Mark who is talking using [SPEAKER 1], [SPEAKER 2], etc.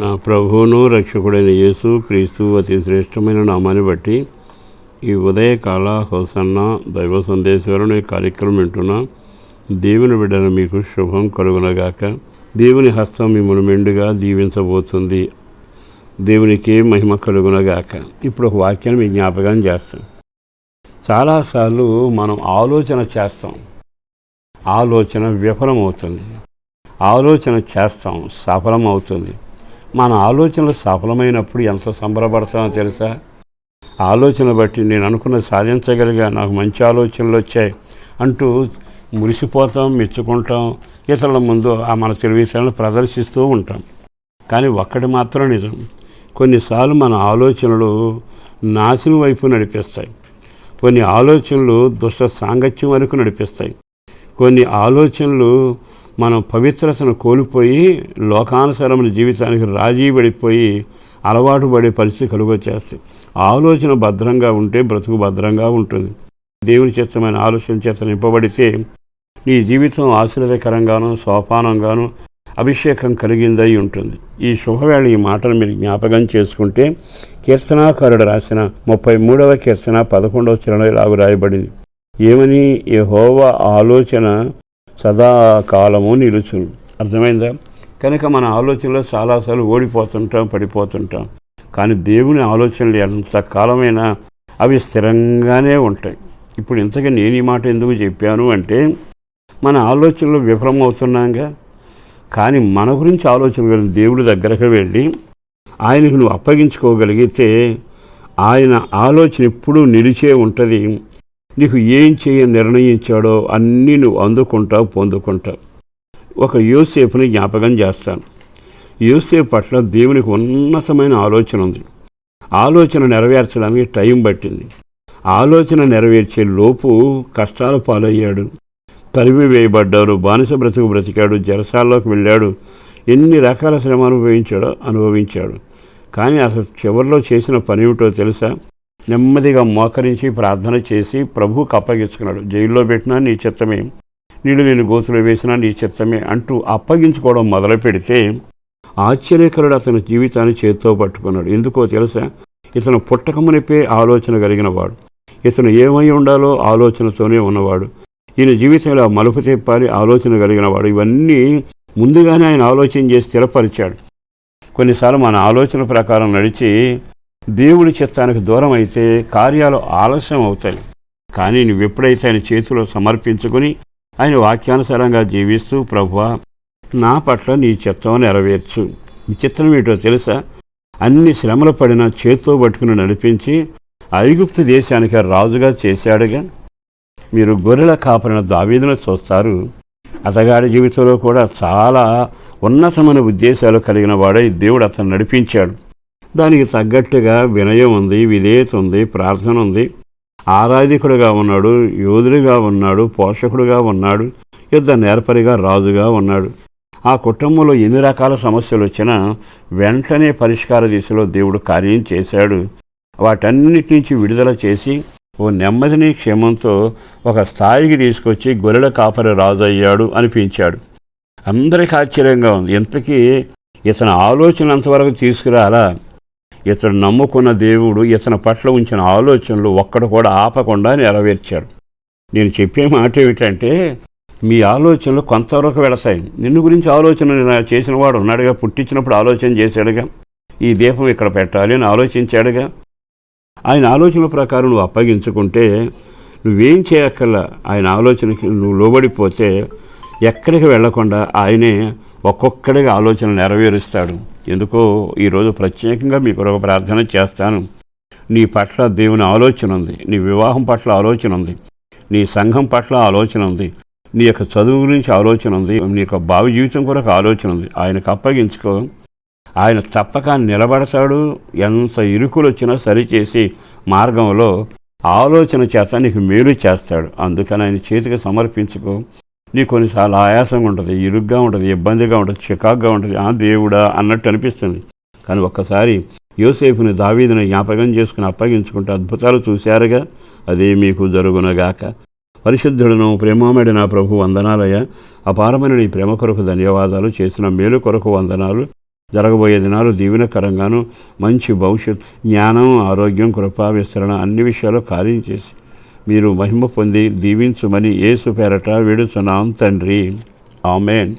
[SPEAKER 1] నా ప్రభువును రక్షకుడైన యేసు క్రీస్తు అతి శ్రేష్టమైన నామాన్ని బట్టి ఈ ఉదయకాల హోసన్న దైవ సందేశ్వరుని ఈ కార్యక్రమం వింటున్న దేవుని బిడ్డను మీకు శుభం కలుగునగాక. దేవుని హస్తం మిమ్మల్ని మెండుగా దీవించబోతుంది దేవునికి మహిమ కలుగునగాక. ఇప్పుడు ఒక వాక్యాన్ని మీ జ్ఞాపకం చేస్తాం చాలాసార్లు మనం ఆలోచన చేస్తాం. ఆలోచన విఫలమవుతుంది. ఆలోచన చేస్తాం. సఫలం అవుతుంది మన ఆలోచనలు సఫలమైనప్పుడు ఎంత సంబరపడతామో తెలుసా? ఆలోచన బట్టి నేను అనుకున్న సాధించగలిగా నాకు మంచి ఆలోచనలు వచ్చాయి అంటూ మురిసిపోతాం మెచ్చుకుంటాం ఇతరుల ముందు ఆ మన తెలివితేటలను ప్రదర్శిస్తూ ఉంటాం. కానీ ఒక్కటి మాత్రం నిజం కొన్నిసార్లు మన ఆలోచనలు నాశనం వైపు నడిపిస్తాయి. కొన్ని ఆలోచనలు దుష్ట సాంగత్యం వరకు నడిపిస్తాయి. కొన్ని ఆలోచనలు మనం పవిత్రతను కోల్పోయి లోకానుసరమైన జీవితానికి రాజీ పడిపోయి అలవాటు పడే పరిస్థితి కలుగొచ్చేస్తాయి. ఆలోచన భద్రంగా ఉంటే బ్రతుకు భద్రంగా ఉంటుంది. దేవుని చిత్తమైన ఆలోచన చేత నింపబడితే నీ జీవితం ఆశీర్వదకరంగాను సోపానంగాను అభిషేకం కలిగిందై ఉంటుంది. ఈ శుభవేళ ఈ మాటను మీరు జ్ఞాపకం చేసుకుంటే కీర్తనాకారుడు రాసిన ముప్పై మూడవ కీర్తన పదకొండవ చరణం ఇలాగ రాయబడింది. ఏమని యెహోవ ఆలోచన సదాకాలము నిలుచును. అర్థమైందా? కనుక మన ఆలోచనలో చాలాసార్లు ఓడిపోతుంటాం పడిపోతుంటాం. కానీ దేవుని ఆలోచనలు ఎంత కాలమైనా అవి స్థిరంగానే ఉంటాయి. ఇప్పుడు ఇంతగా నేను ఈ మాట ఎందుకు చెప్పాను అంటే మన ఆలోచనలు విఫలమవుతున్నాగా. కానీ మన గురించి ఆలోచన దేవుడి దగ్గరకు వెళ్ళి ఆయనకు నువ్వు అప్పగించుకోగలిగితే ఆయన ఆలోచన ఎప్పుడూ నిలిచే ఉంటుంది. నీకు ఏం చేయ నిర్ణయించాడో అన్నీ నువ్వు అందుకుంటావు పొందుకుంటావు. ఒక యూసేఫ్ని జ్ఞాపకం చేస్తాను. యూసేఫ్ పట్ల దేవునికి ఉన్నతమైన ఆలోచన ఉంది. ఆలోచన నెరవేర్చడానికి టైం పట్టింది. ఆలోచన నెరవేర్చే లోపు కష్టాలు పాలయ్యాడు. తరిమి వేయబడ్డాడు బానిస బ్రతుకు బ్రతికాడు జరసాల్లోకి వెళ్ళాడు. ఎన్ని రకాల శ్రమ అనుభవించాడో అనుభవించాడు. కానీ అసలు చివరిలో చేసిన పని ఏమిటో తెలుసా? నెమ్మదిగా మోకరించి ప్రార్థన చేసి ప్రభువుకు అప్పగించుకున్నాడు. జైల్లో పెట్టినా నీ చిత్తమే. నీళ్ళు నేను గోతులు వేసినా నీ చిత్తమే అంటూ అప్పగించుకోవడం మొదలు పెడితే ఆశ్చర్యకరుడు అతని జీవితాన్ని చేత్తో పట్టుకున్నాడు. ఎందుకో తెలుసా? ఇతను పుట్టకమునిపే ఆలోచన కలిగిన వాడు ఇతను ఏమై ఉండాలో ఆలోచనతోనే ఉన్నవాడు. ఈయన జీవితంలో మలుపు తిప్పాలి ఆలోచన కలిగిన వాడు ఇవన్నీ ముందుగానే ఆయన ఆలోచన చేసి స్థిరపరిచాడు. కొన్నిసార్లు మన ఆలోచన ప్రకారం నడిచి దేవుడి చిత్తానికి దూరం అయితే కార్యాలు ఆలస్యం అవుతాయి. కానీ నువ్వు ఎప్పుడైతే ఆయన చేతిలో సమర్పించుకుని ఆయన వాక్యానుసారంగా జీవిస్తూ ప్రభువా నా పట్ల నీ చిత్తం నెరవేర్చు. నీ చిత్రం ఏంటో తెలుసా? అన్ని శ్రమలు పడిన చేత్తో పట్టుకుని నడిపించి ఐగుప్తు దేశానికి రాజుగా చేశాడుగా. మీరు గొర్రెల కాపరిన దావీదును చూస్తారు. అతగాడి జీవితంలో కూడా చాలా ఉన్నతమైన ఉద్దేశాలు కలిగిన వాడై దేవుడు అతను నడిపించాడు. దానికి తగ్గట్టుగా వినయం ఉంది విధేయత ఉంది ప్రార్థన ఉంది. ఆరాధికుడుగా ఉన్నాడు యోధుడిగా ఉన్నాడు పోషకుడుగా ఉన్నాడు యుద్ధ నేర్పరిగా రాజుగా ఉన్నాడు. ఆ కుటుంబంలో ఎన్ని రకాల సమస్యలు వచ్చినా వెంటనే పరిష్కార దిశలో దేవుడు కార్యం చేశాడు. వాటన్నిటి నుంచి విడుదల చేసి ఓ నెమ్మదిని క్షేమంతో ఒక స్థాయికి తీసుకొచ్చి గొర్రెల కాపరి రాజు అయ్యాడు అనిపించాడు. అందరికీ ఆశ్చర్యంగా ఉంది. ఇంతకీ ఇతని ఆలోచన అంతవరకు తీసుకురాలా? ఇతడు నమ్ముకున్న దేవుడు ఇతని పట్ల ఉంచిన ఆలోచనలు ఒక్కడు కూడా ఆపకుండా నెరవేర్చాడు నేను చెప్పే మాట ఏమిటంటే మీ ఆలోచనలు కొంతవరకు వెళతాయి నిన్ను గురించి ఆలోచన చేసిన వాడు ఉన్నాడుగా పుట్టించినప్పుడు ఆలోచన చేశాడుగా. ఈ దీపం ఇక్కడ పెట్టాలి అని ఆలోచించాడుగా. ఆయన ఆలోచన ప్రకారం నువ్వు అప్పగించుకుంటే నువ్వేం చేయక్కర్లా. ఆయన ఆలోచనకి నువ్వు లోబడిపోతే ఎక్కడికి వెళ్ళకుండా ఆయనే ఒక్కొక్కడిగా ఆలోచన నెరవేరుస్తాడు. ఎందుకో ఈరోజు ప్రత్యేకంగా మీ కొరకు ప్రార్థన చేస్తాను. నీ పట్ల దేవుని ఆలోచన ఉంది. నీ వివాహం పట్ల ఆలోచన ఉంది. నీ సంఘం పట్ల ఆలోచన ఉంది. నీ యొక్క చదువు గురించి ఆలోచన ఉంది. నీ యొక్క భావి జీవితం కొరకు ఆలోచన ఉంది. ఆయనకు అప్పగించుకో. ఆయన తప్పక నిలబడతాడు. ఎంత ఇరుకులు వచ్చినా సరిచేసి మార్గంలో ఆలోచన చేత నీకు మేలు చేస్తాడు. అందుకని ఆయన చేతికి సమర్పించుకో. నీ కొన్నిసార్లు ఆయాసంగా ఉంటుంది ఇరుగ్గా ఉంటుంది ఇబ్బందిగా ఉంటుంది చికాగ్గా ఉంటుంది. ఆ దేవుడా అన్నట్టు అనిపిస్తుంది. కానీ ఒక్కసారి యోసేపుని దావీదుని జ్ఞాపకం చేసుకుని అప్పగించుకుంటే అద్భుతాలు చూశారుగా అదే మీకు జరుగునగాక. పరిశుద్ధుడును ప్రేమామడి నా ప్రభు వందనాలయ అపారమైన నీ ప్రేమ కొరకు ధన్యవాదాలు చేసిన మేలు కొరకు వందనాలు. జరగబోయే దినాలు దీవెనకరంగాను మంచి భవిష్యత్ జ్ఞానం ఆరోగ్యం కృప విస్తరణ అన్ని విషయాలు కార్యం చేసి మీరు మహిమ పొంది దీవించుమని యేసు పేరట వేడుచున్నాం తండ్రి ఆమెన్